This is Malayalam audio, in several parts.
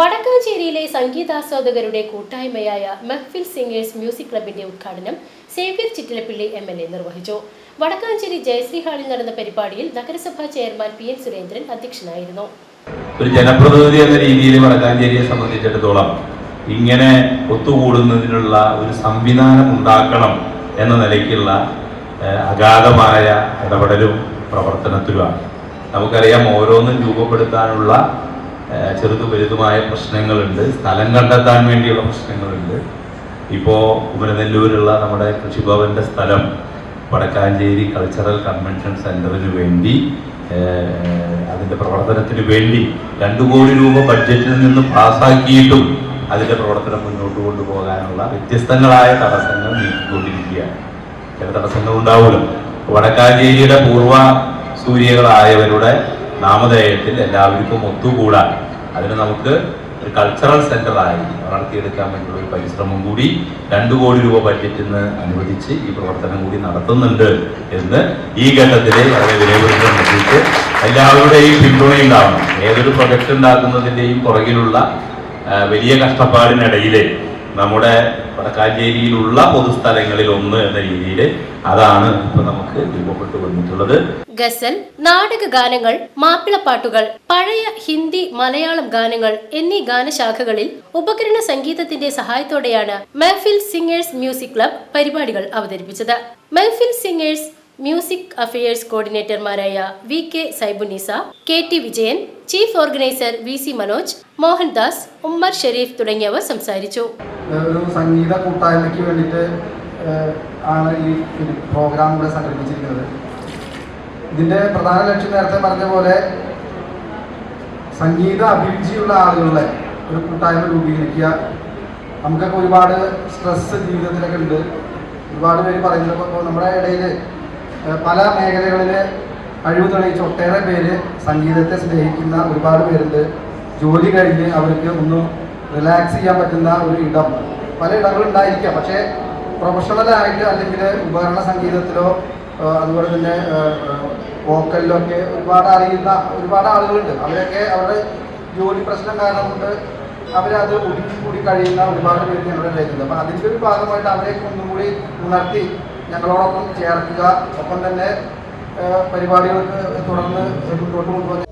വടക്കാഞ്ചേരിയിലെ സംഗീതാസ്വാദകരുടെ കൂട്ടായ്മയായ മെഹ്ഫിൽ സിംഗേഴ്സ് മ്യൂസിക് ക്ലബിന്റെ ഉദ്ഘാടനം Xavier Chittilappilly M L A നിർവഹിച്ചു. വടക്കാഞ്ചേരി ജയശ്രീ ഹാളിൽ നടന്ന പരിപാടിയിൽ നഗരസഭാ ചെയർമാൻ പി എൻ സുരേന്ദ്രൻ അധ്യക്ഷനായിരുന്നു. ഒരു ജനപ്രതിനിധി എന്ന രീതിയിൽ വടക്കാഞ്ചേരിയെ സംബന്ധിച്ചിടത്തോളം ഇങ്ങനെ ഒത്തുകൂടുന്നതിനുള്ള ഒരു സംവിധാനം ഉണ്ടാക്കണം എന്ന നിലയ്ക്കുള്ള അഗാധമായ ഇടപെടലും പ്രവർത്തനത്തിലുമാണ്. നമുക്കറിയാം ഓരോന്നും രൂപപ്പെടുത്താനുള്ള ചെറുതും വലുതുമായ പ്രശ്നങ്ങളുണ്ട്. സ്ഥലം കണ്ടെത്താൻ വേണ്ടിയുള്ള പ്രശ്നങ്ങളുണ്ട്. ഇപ്പോൾ കുമരനെല്ലൂരുള്ള നമ്മുടെ കൃഷിഭവന്റെ സ്ഥലം വടക്കാഞ്ചേരി കൾച്ചറൽ കൺവെൻഷൻ സെന്ററിന് വേണ്ടി അതിന്റെ പ്രവർത്തനത്തിന് വേണ്ടി രണ്ടു കോടി രൂപ ബഡ്ജറ്റിൽ നിന്ന് പാസ്സാക്കിയിട്ടും അതിന്റെ പ്രവർത്തനം മുന്നോട്ട് കൊണ്ടുപോകാനുള്ള വ്യത്യസ്തങ്ങളായ തടസ്സങ്ങൾ നീക്കിക്കൊണ്ടിരിക്കുകയാണ്. ചില തടസ്സങ്ങൾ ഉണ്ടാവുമല്ലോ വടക്കാഞ്ചേരിയുടെ പൂർവ സൂര്യകളായവരുടെ നാമധേയത്തിൽ എല്ലാവർക്കും ഒത്തുകൂടാൻ. അതിന് നമുക്ക് ഒരു കൾച്ചറൽ സെന്ററായി വളർത്തിയെടുക്കാൻ വേണ്ടിയുള്ള ഒരു പരിശ്രമം കൂടി രണ്ടു കോടി രൂപ ബഡ്ജറ്റിൽ നിന്ന് അനുവദിച്ച് ഈ പ്രവർത്തനം കൂടി നടത്തുന്നുണ്ട് എന്ന് ഈ ഘട്ടത്തിൽ വളരെ വിലയിരുത്താൻ വേണ്ടിയിട്ട് എല്ലാവരുടെയും പിന്തുണയുണ്ടാവണം ഏതൊരു പ്രൊജക്റ്റ് ഉണ്ടാക്കുന്നതിന്റെയും പുറകിലുള്ള വലിയ കഷ്ടപ്പാടിനിടയിൽ നമ്മുടെ വടക്കാഞ്ചേരിയിലുള്ള പൊതുസ്ഥലങ്ങളിൽ ഒന്ന് എന്ന രീതിയിൽ അതാണ് ഇപ്പൊ നമുക്ക് രൂപപ്പെട്ടു വന്നിട്ടുള്ളത്. ഗസൽ നാടക ഗാനങ്ങൾ മാപ്പിളപ്പാട്ടുകൾ പഴയ ഹിന്ദി മലയാളം ഗാനങ്ങൾ എന്നീ ഗാനശാഖകളിൽ ഉപകരണ സംഗീതത്തിന്റെ സഹായത്തോടെയാണ് മെഹ്ഫിൽ സിംഗേഴ്സ് മ്യൂസിക് ക്ലബ് പരിപാടികൾ അവതരിപ്പിച്ചത്. Mehfil singers music affairs കോർഡിനേറ്റർമാരായ V K Saibunisa K T Vijayan chief organiser V C Manoj Mohandas Ummer Shereef തുടങ്ങിയവർ സംസാരിച്ചു. ഒരു സംഗീത കൂട്ടായ്മയ്ക്ക് വേണ്ടിയിട്ട് ആണ് ഈ പ്രോഗ്രാം ഇവിടെ സംഘടിപ്പിച്ചിരിക്കുന്നത്. ഇതിന്റെ പ്രധാന ലക്ഷ്യം നേരത്തെ പറഞ്ഞ പോലെ സംഗീത അഭിരുചിയുള്ള ആളുകളുടെ ഒരു കൂട്ടായ്മ രൂപീകരിക്കുക. നമുക്കൊക്കെ ഒരുപാട് സ്ട്രെസ് ജീവിതത്തിലൊക്കെ ഉണ്ട്. ഒരുപാട് പേര് പറയുന്നത് നമ്മുടെ ഇടയിൽ പല മേഖലകളിൽ കഴിവ് തെളിയിച്ച ഒട്ടേറെ പേര് സംഗീതത്തെ സ്നേഹിക്കുന്ന ഒരുപാട് പേരുണ്ട്. ജോലി കഴിഞ്ഞ് അവർക്ക് ഒന്ന് റിലാക്സ് ചെയ്യാൻ പറ്റുന്ന ഒരു ഇടം. പല ഇടങ്ങളുണ്ടായിരിക്കാം പക്ഷേ പ്രൊഫഷണലായിട്ട് അല്ലെങ്കിൽ ഉപകരണ സംഗീതത്തിലോ അതുപോലെ തന്നെ വോക്കലിലോ ഒക്കെ ഒരുപാട് അറിയുന്ന ഒരുപാട് ആളുകളുണ്ട്. അവരൊക്കെ അവരുടെ ജോലി പ്രശ്നം കാരണം കൊണ്ട് അവരത് ഒതുക്കി കൂടി കഴിയുന്ന ഒരുപാട് പേര് ഞങ്ങളുടെ ഇടയിലുണ്ട്. അപ്പം അതിന്റെ ഒരു ഭാഗമായിട്ട് അവരെയൊക്കെ ഒന്നും കൂടി ഉണർത്തി ഞങ്ങളോടൊപ്പം ചേർക്കുക. ഒപ്പം തന്നെ പരിപാടികൾക്ക് തുടർന്ന് മുന്നോട്ട് കൊണ്ടുപോകാൻ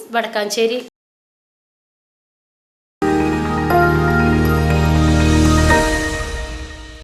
ന്യൂസ് വടക്കാഞ്ചേരി